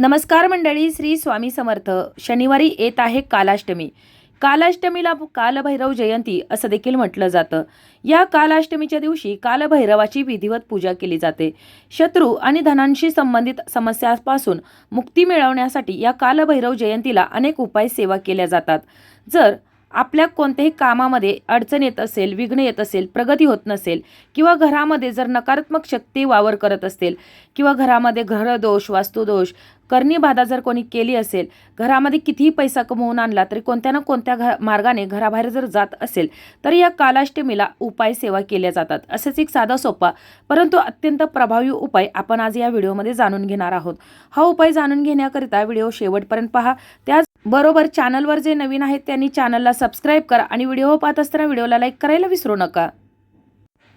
नमस्कार मंडळी श्री स्वामी समर्थ. शनिवारी येत आहे कालाष्टमी. कालाष्टमीला कालभैरव जयंती असं देखील म्हटलं जातं. या कालाष्टमीच्या दिवशी कालभैरवाची विधिवत पूजा केली जाते. शत्रू आणि धनांशी संबंधित समस्यांपासून मुक्ती मिळवण्यासाठी या कालभैरव जयंतीला अनेक उपाय सेवा केल्या जातात. जर आपल्या कोणत्याही कामामध्ये अडचण येत असेल विघ्न येत असेल प्रगती होत नसेल किंवा घरामध्ये जर नकारात्मक शक्ती वावर करत असेल किंवा घरामध्ये घरदोष वास्तुदोष करणी बाधा जर कोणी केली असेल घरामध्ये कितीही पैसा कमवून आणला तरी कोणत्या ना कोणत्या घ मार्गाने घराबाहेर जर जात असेल तर या कालाष्टमीला उपाय सेवा केल्या जातात. असेच एक साधा सोपा परंतु अत्यंत प्रभावी उपाय आपण आज या व्हिडिओमध्ये जाणून घेणार आहोत. हा उपाय जाणून घेण्याकरिता व्हिडिओ शेवटपर्यंत पहा. त्याच बरोबर चॅनलवर जे नवीन आहेत त्यांनी चॅनलला सबस्क्राईब करा आणि व्हिडिओ पाहत असताना व्हिडिओला लाईक करायला विसरू नका.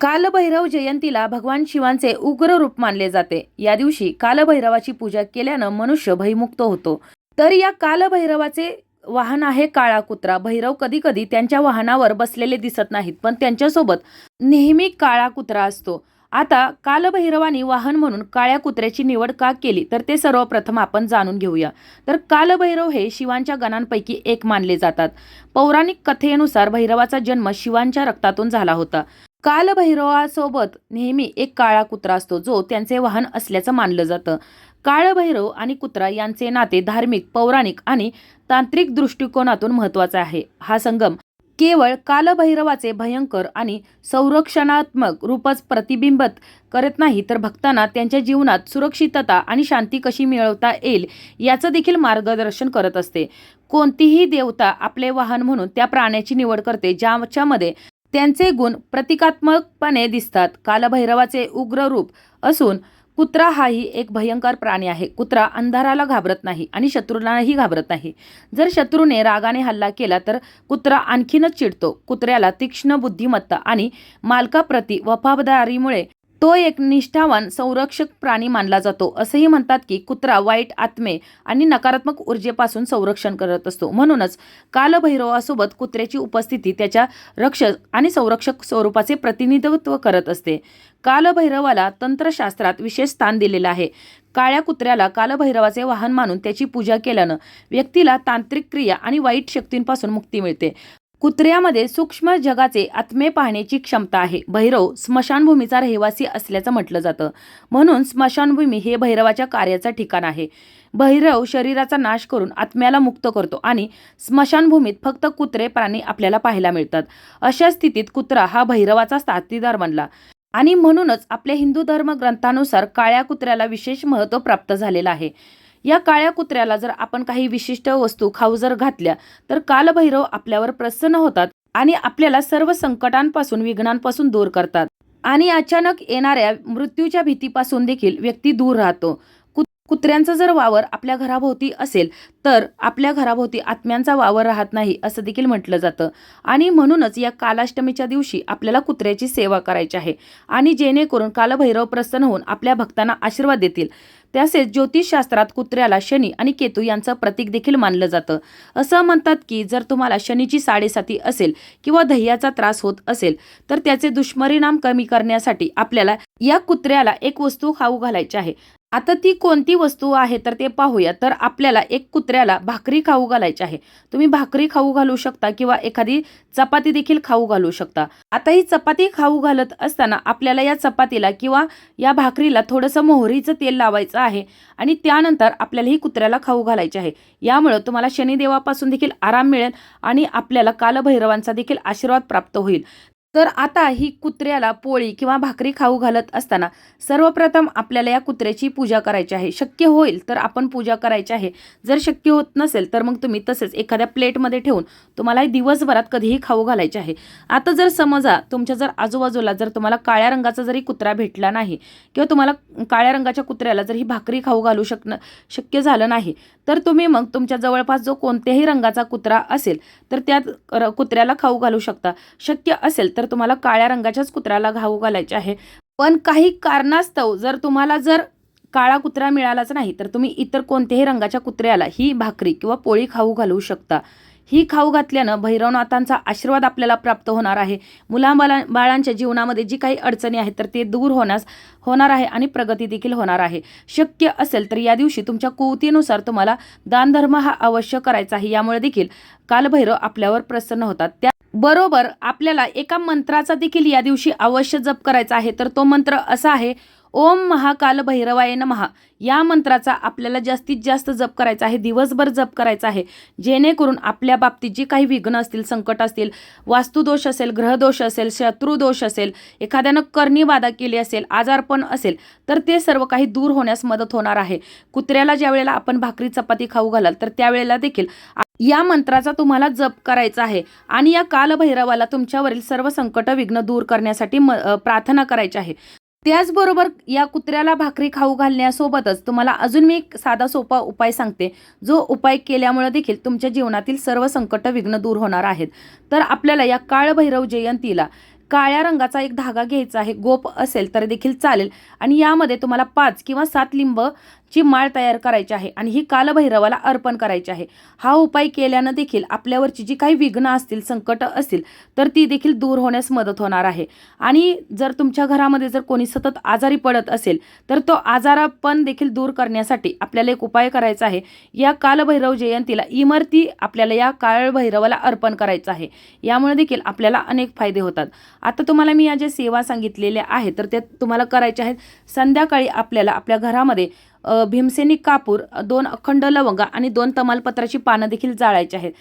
कालभैरव जयंतीला भगवान शिवांचे उग्र रूप मानले जाते. या दिवशी कालभैरवाची पूजा केल्यानं मनुष्य भयमुक्त होतो. तर या कालभैरवाचे वाहन आहे काळा कुत्रा. भैरव कधी कधी त्यांच्या वाहनावर बसलेले दिसत नाहीत पण त्यांच्यासोबत नेहमी काळा कुत्रा असतो. आता कालभैरवाने वाहन म्हणून काळ्या कुत्र्याची निवड का केली? तर ते सर्वप्रथम आपण जाणून घेऊया. तर कालभैरव हे शिवांच्या गणांपैकी एक मानले जातात. पौराणिक कथेनुसार भैरवाचा जन्म शिवांच्या रक्तातून झाला होता. कालभैरवासोबत नेहमी एक काळा कुत्रा असतो जो त्यांचे वाहन असल्याचं मानलं जातं. काळभैरव आणि कुत्रा यांचे नाते धार्मिक पौराणिक आणि तांत्रिक दृष्टिकोनातून महत्त्वाचा आहे. हा संगम केवळ कालभैरवाचे भयंकर आणि संरक्षणात्मक रूपच प्रतिबिंबित करत नाही तर भक्तांना त्यांच्या जीवनात सुरक्षितता आणि शांती कशी मिळवता येईल याचं देखील मार्गदर्शन करत असते. कोणतीही देवता आपले वाहन म्हणून त्या प्राण्याची निवड करते ज्याच्यामध्ये त्यांचे गुण प्रतिकात्मकपणे दिसतात. कालभैरवाचे उग्र रूप असून कुत्रा हाही एक भयंकर प्राणी आहे. कुत्रा अंधाराला घाबरत नाही आणि शत्रूलाही घाबरत नाही. जर शत्रूने रागाने हल्ला केला तर कुत्रा आणखीनच चिडतो. कुत्र्याला तीक्ष्ण बुद्धिमत्ता आणि मालकाप्रती वफादारीमुळे तो एक निष्ठावान संरक्षक प्राणी मानला जातो. असंही म्हणतात की कुत्रा वाईट आत्मे आणि नकारात्मक ऊर्जेपासून संरक्षण करत असतो. म्हणूनच कालभैरवासोबत कुत्र्याची उपस्थिती त्याच्या रक्षक आणि संरक्षक स्वरूपाचे प्रतिनिधित्व करत असते. कालभैरवाला तंत्रशास्त्रात विशेष स्थान दिलेलं आहे. काळ्या कुत्र्याला कालभैरवाचे वाहन मानून त्याची पूजा केल्यानं व्यक्तीला तांत्रिक क्रिया आणि वाईट शक्तींपासून मुक्ती मिळते. कुत्र्यामध्ये सूक्ष्म जगाचे आत्मे पाहण्याची क्षमता आहे. भैरव स्मशानभूमीचा रहिवासी असल्याचं म्हटलं जातं. म्हणून स्मशानभूमी हे भैरवाच्या कार्याचं ठिकाण आहे. भैरव शरीराचा नाश करून आत्म्याला मुक्त करतो आणि स्मशानभूमीत फक्त कुत्रे प्राणी आपल्याला पाहायला मिळतात. अशा स्थितीत कुत्रा हा भैरवाचा साथीदार बनला. आणि म्हणूनच आपल्या हिंदू धर्म ग्रंथानुसार काळ्या कुत्र्याला विशेष महत्त्व प्राप्त झालेलं आहे. या काळ्या कुत्र्याला जर आपण काही विशिष्ट वस्तू खाऊ जर घातल्या तर कालभैरव आपल्यावर प्रसन्न होतात आणि आपल्याला सर्व संकटांपासून विघ्नांपासून दूर करतात. आणि अचानक येणाऱ्या मृत्यूच्या भीतीपासून देखील व्यक्ती दूर राहतो. कुत्र्यांचा जर वावर आपल्या घराभोवती असेल तर आपल्या घराभोवती आत्म्यांचा वावर राहत नाही असं देखील म्हटलं जातं. आणि म्हणूनच या कालाष्टमीच्या दिवशी आपल्याला कुत्र्याची सेवा करायची आहे. आणि जेणेकरून कालभैरव प्रसन्न होऊन आपल्या भक्तांना आशीर्वाद देतील. तसेच ज्योतिषशास्त्रात कुत्र्याला शनी आणि केतू यांचं प्रतीक देखील मानलं जातं. असं म्हणतात की जर तुम्हाला शनीची साडेसाती असेल किंवा दह्याचा त्रास होत असेल तर त्याचे दुष्परिणाम कमी करण्यासाठी आपल्याला या कुत्र्याला एक वस्तू खाऊ घालायची आहे. आता ती कोणती वस्तू आहे तर ते पाहूया. तर आपल्याला एक कुत्र्याला भाकरी खाऊ घालायची आहे. तुम्ही भाकरी खाऊ घालू शकता किंवा एखादी चपाती देखील खाऊ घालू शकता. आता ही चपाती खाऊ घालत असताना आपल्याला या चपातीला किंवा या भाकरीला थोडंसं मोहरीचं तेल लावायचं आहे आणि त्यानंतर आपल्याला ही कुत्र्याला खाऊ घालायची आहे. यामुळं तुम्हाला शनिदेवापासून देखील आराम मिळेल आणि आपल्याला कालभैरवांचा देखील आशीर्वाद प्राप्त होईल. तर आता ही कुत्र्याला पोळी किंवा भाकरी खाऊ घालत असताना सर्वप्रथम आपल्याला या कुत्र्याची पूजा करायची आहे. शक्य होईल तर आपण पूजा करायची आहे. जर शक्य होत नसेल तर मग तुम्ही तसेच एखाद्या प्लेटमध्ये ठेवून तुम्हाला दिवसभरात कधीही खाऊ घालायचे आहे. आता जर समजा तुमच्या जर आजूबाजूला जर तुम्हाला काळ्या रंगाचा जरी कुत्रा भेटला नाही किंवा तुम्हाला काळ्या रंगाच्या कुत्र्याला जर ही भाकरी खाऊ घालू शकणं शक्य झालं नाही तर तुम्ही मग तुमच्या जवळपास जो कोणत्याही रंगाचा कुत्रा असेल तर त्या र- कुत्र्याला खाऊ घालू शकता. शक्य असेल तर तर तुम्हाला काळ्या रंगाच्याच कुत्र्याला घाऊ घालायचे आहे. पण काही कारणास्तव जर तुम्हाला जर काळा कुत्रा मिळालाच नाही तर तुम्ही इतर कोणत्याही रंगाच्या कुत्र्याला ही भाकरी किंवा पोळी खाऊ घालू शकता. ही खाऊ घातल्यानं भैरवनाथांचा आशीर्वाद आपल्याला प्राप्त होणार आहे. मुलाबाला बाळांच्या जीवनामध्ये जी काही अडचणी आहेत तर ते दूर होण्यास होणार आहे आणि प्रगती देखील होणार आहे. शक्य असेल तर या दिवशी तुमच्या कुवतीनुसार तुम्हाला दानधर्म हा अवश्य करायचा आहे. यामुळे देखील कालभैरव आपल्यावर प्रसन्न होतात. त्या बरोबर आपल्याला एका मंत्राचा देखील या दिवशी अवश्य जप करायचा आहे. तर तो मंत्र असा आहे ओम महाकाल भैरवाय या मंत्राचा आपल्याला जास्तीत जास्त जप करायचा आहे दिवसभर जप करायचा आहे. जेणेकरून आपल्या बाबतीत जी काही विघ्न असतील संकट असतील वास्तुदोष असेल ग्रहदोष असेल शत्रुदोष असेल एखाद्यानं करणी बाधा केली असेल आजारपण असेल तर ते सर्व काही दूर होण्यास मदत होणार आहे. कुत्र्याला ज्या वेळेला आपण भाकरी चपाती खाऊ घालाल तर त्यावेळेला देखील या मंत्राचा तुम्हाला जप करायचा आहे. आणि या कालभैरवाला तुमच्यावरील सर्व संकट विघ्न दूर करण्यासाठी म प्रार्थना करायची आहे. त्याचबरोबर या कुत्र्याला भाकरी खाऊ घालण्यासोबतच तुम्हाला अजून मी एक साधा सोपा उपाय सांगते. जो उपाय केल्यामुळे देखील तुमच्या जीवनातील सर्व संकट विघ्न दूर होणार आहेत. तर आपल्याला या काळभैरव जयंतीला काळ्या रंगाचा एक धागा घ्यायचा आहे गोप असेल तर देखील चालेल. आणि यामध्ये तुम्हाला पाच किंवा सात लिंबची माळ तयार करायची आहे आणि ही कालभैरवाला अर्पण करायची आहे. हा उपाय केल्यानं देखील आपल्यावरची जी काही विघ्न असतील संकट असतील तर ती देखील दूर होण्यास मदत होणार आहे. आणि जर तुमच्या घरामध्ये जर कोणी सतत आजारी पडत असेल तर तो आजारापण देखील दूर करण्यासाठी आपल्याला एक उपाय करायचा आहे. या कालभैरव जयंतीला इमरती आपल्याला या काळभैरवाला अर्पण करायचं आहे. यामुळे देखील आपल्याला अनेक फायदे होतात. आता तुम्हाला मी या ज्या सेवा सांगितलेल्या आहेत तर त्या तुम्हाला करायच्या आहेत संध्याकाळी आपल्याला आपल्या घरामध्ये भीमसेनी कापूर दोन अखंड लवंगा आणि दोन तमालपत्राची पानं देखील जाळायची आहेत.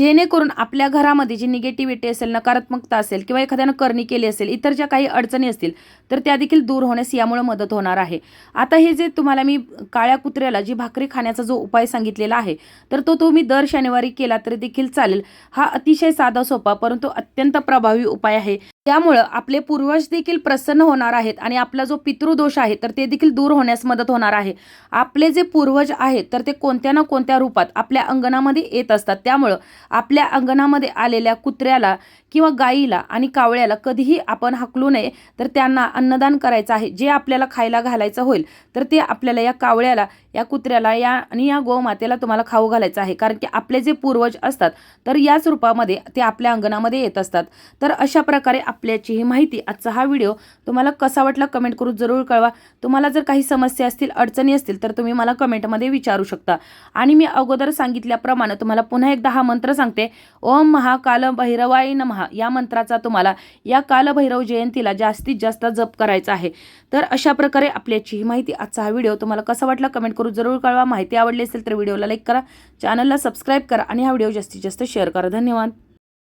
जेणेकरून आपल्या घरामध्ये जी निगेटिव्हिटी असेल नकारात्मकता असेल किंवा एखाद्यानं करणी केली असेल इतर ज्या काही अडचणी असतील तर त्या देखील दूर होण्यास यामुळे मदत होणार आहे. आता हे जे तुम्हाला मी काळ्या कुत्र्याला जी भाकरी खाण्याचा जो उपाय सांगितलेला आहे तर तो तुम्ही दर शनिवारी केला तरी देखील चालेल. हा अतिशय साधा सोपा परंतु अत्यंत प्रभावी उपाय आहे. त्यामुळं आपले पूर्वज देखील प्रसन्न होणार आहेत आणि आपला जो पितृदोष आहे तर ते देखील दूर होण्यास मदत होणार आहे. आपले जे पूर्वज आहेत तर ते कोणत्या ना कोणत्या रूपात आपल्या अंगणामध्ये येत असतात. त्यामुळं आपल्या अंगणामध्ये आलेल्या कुत्र्याला किंवा गाईला आणि कावळ्याला कधीही आपण हाकलू नये तर त्यांना अन्नदान करायचं आहे. जे आपल्याला खायला घालायचं होईल तर ते आपल्याला या कावळ्याला या कुत्र्याला या आणि या गोमातेला तुम्हाला खाऊ घालायचं आहे. कारण की आपले जे पूर्वज असतात तर याच रूपामध्ये ते आपल्या अंगणामध्ये येत असतात. तर अशा प्रकारे आपल्याची ही माहिती आजचा हा व्हिडिओ तुम्हाला कसा वाटला कमेंट करून जरूर कळवा. तुम्हाला जर काही समस्या असतील अडचणी असतील तर तुम्ही मला कमेंटमध्ये विचारू शकता. आणि मी अगोदर सांगितल्याप्रमाणे तुम्हाला पुन्हा एकदा हा मंत्र सांगते ओम महाकाल भैरवाय नमहा या मंत्राचा तुम्हाला या कालभैरव जयंतीला जास्तीत जास्त जप करायचा आहे. तर अशा प्रकारे आपल्याची ही माहिती आजचा हा व्हिडिओ. तुम्हाला कसा वाटला कमेंट करून जरूर कळवा. माहिती आवडली असेल तर व्हिडिओला लाईक करा चॅनलला सबस्क्राईब करा आणि हा व्हिडिओ जास्तीत जास्त शेअर करा. धन्यवाद.